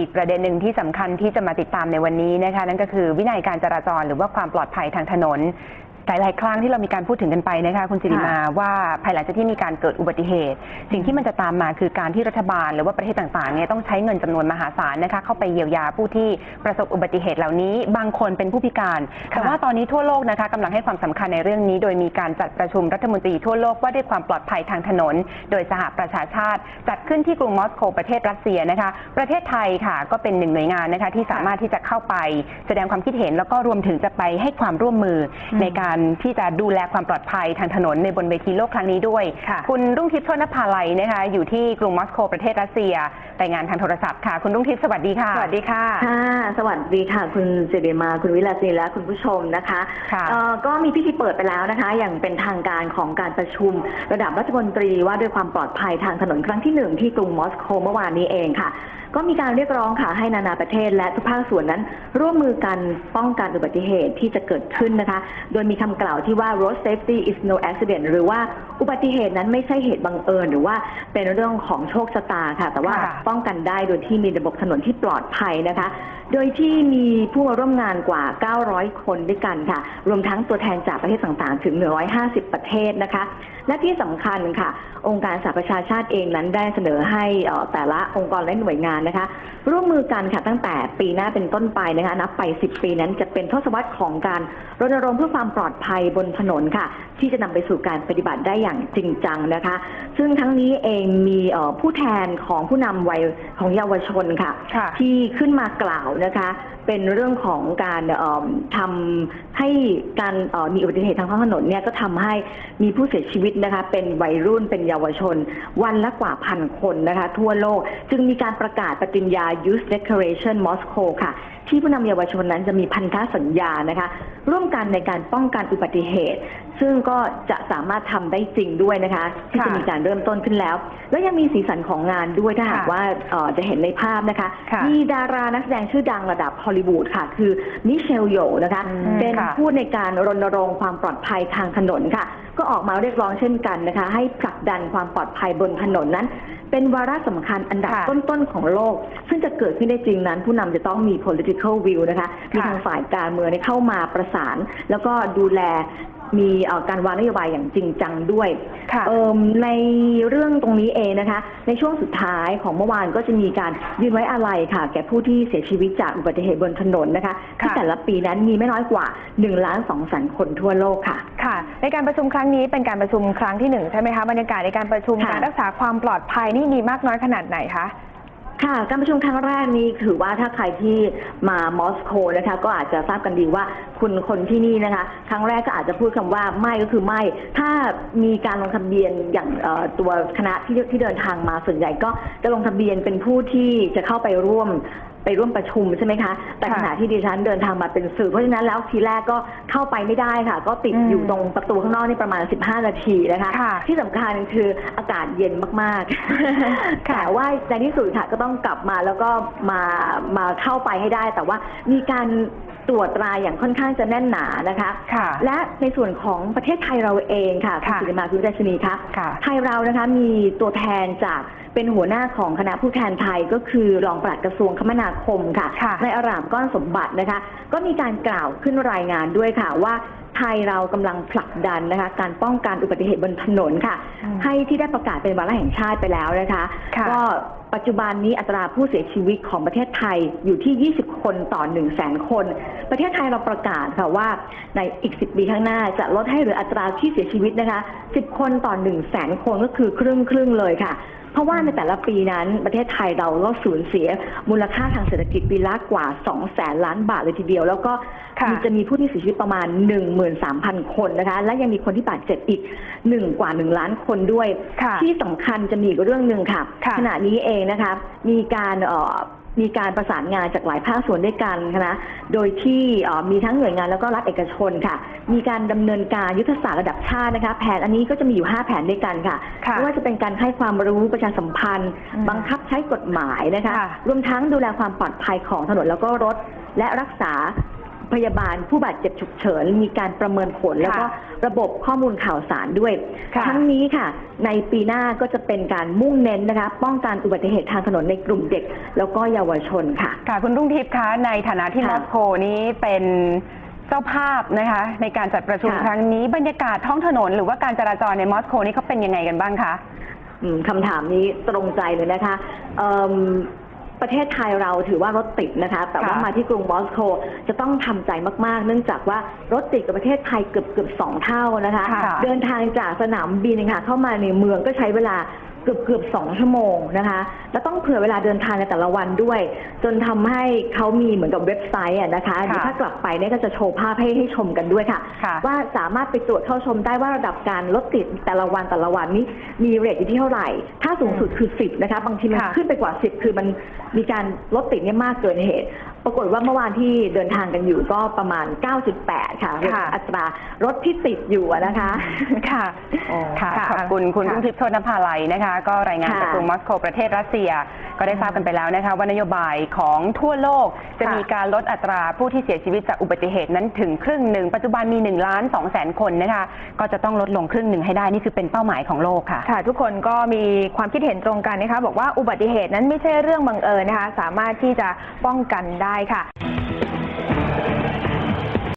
อีกประเด็นหนึ่งที่สำคัญที่จะมาติดตามในวันนี้นะคะ นั่นก็คือวินัยการจราจรหรือว่าความปลอดภัยทางถนน หลาย ๆ ครั้งที่เรามีการพูดถึงกันไปนะคะคุณสิริมาว่าภายหลังจากที่มีการเกิดอุบัติเหตุ สิ่งที่มันจะตามมาคือการที่รัฐบาลหรือว่าประเทศต่าง ๆ เนี่ยต้องใช้เงินจำนวนมหาศาลนะคะเข้าไปเยียวยาผู้ที่ประสบอุบัติเหตุเหล่านี้ บางคนเป็นผู้พิการ แต่ว่าตอนนี้ทั่วโลกนะคะกำลังให้ความสำคัญในเรื่องนี้ โดยมีการจัดประชุมรัฐมนตรีทั่วโลกว่าด้วยความปลอดภัยทางถนน โดยสหประชาชาติ จัดขึ้นที่กรุงมอสโกประเทศรัสเซียนะคะ ประเทศไทยค่ะก็เป็นหนึ่งหน่วยงานนะคะที่สามารถที่จะเข้าไป แสดงความคิดเห็นแล้วก็รวมถึงจะไปให้ความร่วมมืออมในการที่จะดูแลความปลอดภัยทางถนนในบนเวทีโลกครั้งนี้ด้วยค่ะคุณรุ่งทิพย์โชนภาลัยนะคะอยู่ที่กรุงมอสโกประเทศรัสเซียรายงานทางโทรศัพท์ค่ะ คุณรุ่งทิพย์สวัสดีค่ะ สวัสดีค่ะค่ะสวัสดีค่ะ คุณเจเดมา คุณวิลาซีและคุณผู้ชมนะคะค่ะเอ่อก็มีพิธีเปิดไปแล้วนะคะ อย่างเป็นทางการของการประชุม ระดับรัฐมนตรีว่าด้วยความปลอดภัยทางถนนครั้งที่หนึ่งที่กรุงมอสโกเมื่อวานนี้เองค่ะก็มีการเรียกร้องค่ะให้นานาประเทศและทุกภาคส่วนนั้น ร่วมมือกันป้องกันอุบัติเหตุที่จะเกิดขึ้นนะคะ โดยมีคำกล่าวที่ว่า road safety is no accident หรือว่า อุบัติเหตุนั้นไม่ใช่เหตุบังเอิญหรือว่าเป็นเรื่องของโชคชะตาค่ะ แต่ว่าค่ะ ป้องกันได้โดยที่มีระบบถนนที่ปลอดภัยนะคะ โดยที่มีผู้มาร่วมงานกว่า 900 คนด้วยกันค่ะ รวมทั้งตัวแทนจากประเทศต่างๆ ถึง 150 ประเทศนะคะ และที่สำคัญค่ะ องค์การสหประชาชาติเองนั้นได้เสนอให้เอ่อแต่ละองค์กรและหน่วยงานนะคะ ร่วมมือกันค่ะตั้งแต่ปีหน้าเป็นต้นไปนะคะนับไป 10 ปีนั้นจะเป็นทศวรรษของการรณรงค์เพื่อความปลอดภัยบนถนนค่ะ ที่จะนำไปสู่การปฏิบัติได้อย่างจริงจังนะคะ ซึ่งทั้งนี้เองมีเอ่อผู้แทนของผู้นำวัยของเยาวชนค่ะค่ะ ที่ขึ้นมากล่าวนะคะ เป็นเรื่องของการเอิ่มทำให้การเอ่อมีอุบัติเหตุทางท้องถนนเนี่ยก็ทำให้มีผู้เสียชีวิตนะคะ เป็นวัยรุ่นเป็นเยาวชน วันละกว่าพันคนนะคะ ทั่วโลกจึงมีการประกาศปฏิญญา Youth Declaration Moscow ค่ะที่ผู้นำเยาวชนนั้นจะมีพันธสัญญานะคะ ร่วมกันในการป้องกันอุบัติเหตุ ซึ่งก็จะสามารถทำได้จริงด้วยนะคะ ที่ค่ะจะมีการเริ่มต้นขึ้นแล้ว แล้วยังมีสีสันของงานด้วยถ้าหากค่ะว่าเอ่อจะเห็นในภาพนะคะ ค่ะมีดารานักแสดงชื่อดังระดับฮอลลีวูดค่ะ คือมิเชลโยนะคะ อืมเป็นค่ะ ผู้ในการรณรงค์ความปลอดภัยทางถนนค่ะ ก็ออกมาเรียกร้องเช่นกันนะคะ ให้ผลักดันความปลอดภัยบนถนนนั้น เป็นวาระสำคัญอันดับค่ะต้น ๆ ของโลก ซึ่งจะเกิดขึ้นได้จริงนั้น ผู้นำจะต้องมี political will นะคะ มีค่ะ ทางฝ่ายการเมืองเข้ามาประสาน แล้วก็ดูแล มีเอ่อการวางนโยบายอย่างจริงจังด้วยค่ะเอิ่มในเรื่องตรงนี้เองนะคะ ในช่วงสุดท้ายของเมื่อวานก็จะมีการยืนไว้อาลัยค่ะ แก่ผู้ที่เสียชีวิตจากอุบัติเหตุบนถนนนะคะที่ค่ะแต่ละปีนั้นมีไม่น้อยกว่า1ล้าน2แสนคนทั่วโลกค่ะค่ะ ในการประชุมครั้งนี้เป็นการประชุมครั้งที่หนึ่งใช่ไหมคะบรรยากาศในการประชุมค่ะการรักษาความปลอดภัยนี่มีมากน้อยขนาดไหนคะ ค่ะ การประชุมครั้งแรกนี้ถือว่าถ้าใครที่มามอสโกนะคะ ก็อาจจะทราบกันดีว่าคุณคนที่นี่นะคะ ครั้งแรกก็อาจจะพูดคำว่าไม่ก็คือไม่ ถ้ามีการลงทะเบียนอย่างตัวคณะที่ที่เดินทางมาส่วนใหญ่ก็จะลงทะเบียนเป็นผู้ที่จะเข้าไปร่วม ไปร่วมประชุมใช่ไหมคะ แต่ค่ะขณะที่ดิฉันเดินทางมาเป็นสื่อ เพราะฉะนั้นแล้วทีแรกก็เข้าไปไม่ได้ค่ะ ก็ติดอืมอยู่ตรงประตูข้างนอกนี่ประมาณ 15 นาทีนะคะค่ะที่สำคัญคืออากาศเย็นมากๆค่ะแต่ว่าในที่สุดค่ะก็ต้องกลับมาแล้วก็มามาเข้าไปให้ได้ แต่ว่ามีการตรวจตราอย่างค่อนข้างจะแน่นหนานะคะค่ะและในส่วนของประเทศไทยเราเองค่ะคุณค่ะสิริมาคุณราชนีคะค่ะไทยเรานะคะมีตัวแทนจาก เป็นหัวหน้าของคณะผู้แทนไทยก็คือรองปลัดกระทรวงคมนาคมค่ะค่ะในอารามก้อนสมบัตินะคะ ก็มีการกล่าวขึ้นรายงานด้วยค่ะว่าไทยเรากำลังผลักดันนะคะ การป้องกันอุบัติเหตุบนถนนค่ะอืมให้ที่ได้ประกาศเป็นวาระแห่งชาติไปแล้วนะคะค่ะก็ปัจจุบันนี้อัตราผู้เสียชีวิตของประเทศไทยอยู่ที่ 20 คนต่อ 1 0 0 0 0แสนคน ประเทศไทยเราประกาศค่ะว่าในอีก 10 ปีข้างหน้าจะลดให้เหลืออัตราที่เสียชีวิตนะคะ 10 คนต่อ 1 0 0 0 0แสนคนก็คือครึ่งครึ่งๆเลยค่ะ เพราะว่าในแต่ละปีนั้นประเทศไทยเราก็สูญเสียมูลค่าทางเศรษฐกิจปีละกว่า2แสนล้านบาทเลยทีเดียว แล้วก็ค่ะมีจะมีผู้ที่เสียชีวิตประมาณ 13,000 คนนะคะ และยังมีคนที่บาดเจ็บอีก1กว่า 1 ล้านคนด้วยค่ะที่สำคัญจะมีอีกเรื่องหนึ่งค่ะค่ะขณะนี้เองนะคะ มีการเอ่อ มีการประสานงานจากหลายภาคส่วนด้วยกันนะโดยที่เอ่อมีทั้งหน่วยงานแล้วก็รัฐเอกชนค่ะ มีการดำเนินการยุทธศาสตร์ระดับชาตินะคะ แผนอันนี้ก็จะมีอยู่ 5 แผนด้วยกันค่ะค่ะไม่ว่าจะเป็นการให้ความรู้ประชาสัมพันธ์อืมบังคับใช้กฎหมายนะคะค่ะรวมทั้งดูแลความปลอดภัยของถนนแล้วก็รถ และรักษา พยาบาลผู้บาดเจ็บฉุกเฉิน มีการประเมินผลแล้วก็ระบบข้อมูลข่าวสารด้วยค่ะทั้งนี้ค่ะ ในปีหน้าก็จะเป็นการมุ่งเน้นนะคะ ป้องกันอุบัติเหตุทางถนนในกลุ่มเด็ก แล้วก็เยาวชนค่ะ ค่ะ คุณรุ่งทิพย์คะในฐานะที่มค่ะอสโกนี้เป็นเจ้าภาพนะคะ ในการจัดประชุมค่ะครั้งนี้บรรยากาศท้องถนน หรือว่าการจราจรในมอสโกนี้เขาเป็นยังไงกันบ้างคะอืมคำถามนี้ตรงใจเลยนะคะเอิ่ม ประเทศไทยเราถือว่ารถติดนะคะ แต่ว่าค่ะมาที่กรุงมอสโกจะต้องทำใจมาก ๆ เนื่องจากว่ารถติดกับประเทศไทยเกือบเกือบสองเท่านะคะค่ะเดินทางจากสนามบินค่ะเข้ามาในเมืองก็ใช้เวลา เกือบเกือบสองชั่วโมงนะคะ แล้วต้องเผื่อเวลาเดินทางในแต่ละวันด้วย จนทำให้เขามีเหมือนกับเว็บไซต์อะนะคะเดี๋ยวถ้ากลับไปเนี่ยก็จะโชว์ภาพให้ให้ชมกันด้วยค่ะค่ะว่าสามารถไปตรวจเข้าชมได้ว่าระดับการรถติดแต่ละวันแต่ละวันนี้มีเรทอยู่ที่เท่าไหร่ ถ้าสูงสุดคือ 10 นะคะ บางทีมันค่ะขึ้นไปกว่า 10 คือมันมีการรถติดเนี่ยมากเกินเหตุ ปรากฏว่าเมื่อวานที่เดินทางกันอยู่ก็ประมาณ 9.8 ค่ะค่ะ อัตรารถที่ติดอยู่อะนะคะ ค่ะอ๋อค่ะค่ะ ขอบคุณคุณค่ะรุ่งทิพย์โชตนภาลัยนะคะ ก็รายงานค่ะจากกรุงมอสโกประเทศรัสเซีย ก็ได้ทราบกันไปแล้วนะคะว่านโยบายของทั่วโลกจะค่ะมีการลดอัตราผู้ที่เสียชีวิตจากอุบัติเหตุนั้นถึงครึ่งหนึ่งปัจจุบันมี1ล้าน2แสนคนนะคะก็จะต้องลดลงครึ่งหนึ่งให้ได้นี่คือเป็นเป้าหมายของโลกค่ะค่ะ ทุกคนก็มีความคิดเห็นตรงกันนะคะ บอกว่าอุบัติเหตุนั้นไม่ใช่เรื่องบังเอิญนะคะ สามารถที่จะป้องกันได้ค่ะ